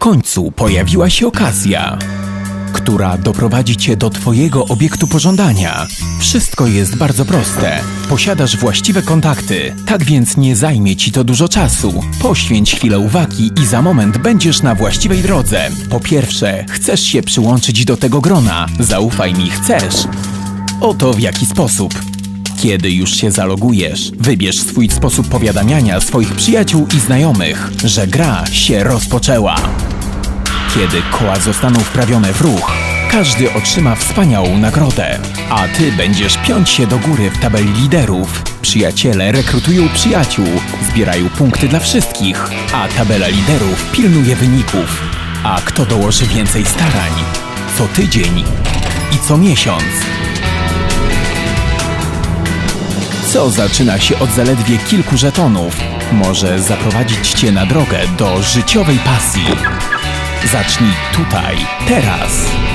końcu pojawiła się okazja, która doprowadzi cię do twojego obiektu pożądania. Wszystko jest bardzo proste. Posiadasz właściwe kontakty, tak więc nie zajmie ci to dużo czasu. Poświęć chwilę uwagi i za moment będziesz na właściwej drodze. Po pierwsze, chcesz się przyłączyć do tego grona. Zaufaj mi, chcesz. Oto w jaki sposób. Kiedy już się zalogujesz, wybierz swój sposób powiadamiania swoich przyjaciół i znajomych, że gra się rozpoczęła. Kiedy koła zostaną wprawione w ruch, każdy otrzyma wspaniałą nagrodę, a ty będziesz piąć się do góry w tabeli liderów. Przyjaciele rekrutują przyjaciół, zbierają punkty dla wszystkich, a tabela liderów pilnuje wyników. A kto dołoży więcej starań? Co tydzień i co miesiąc. Co zaczyna się od zaledwie kilku żetonów, może zaprowadzić cię na drogę do życiowej pasji. Zacznij tutaj, teraz.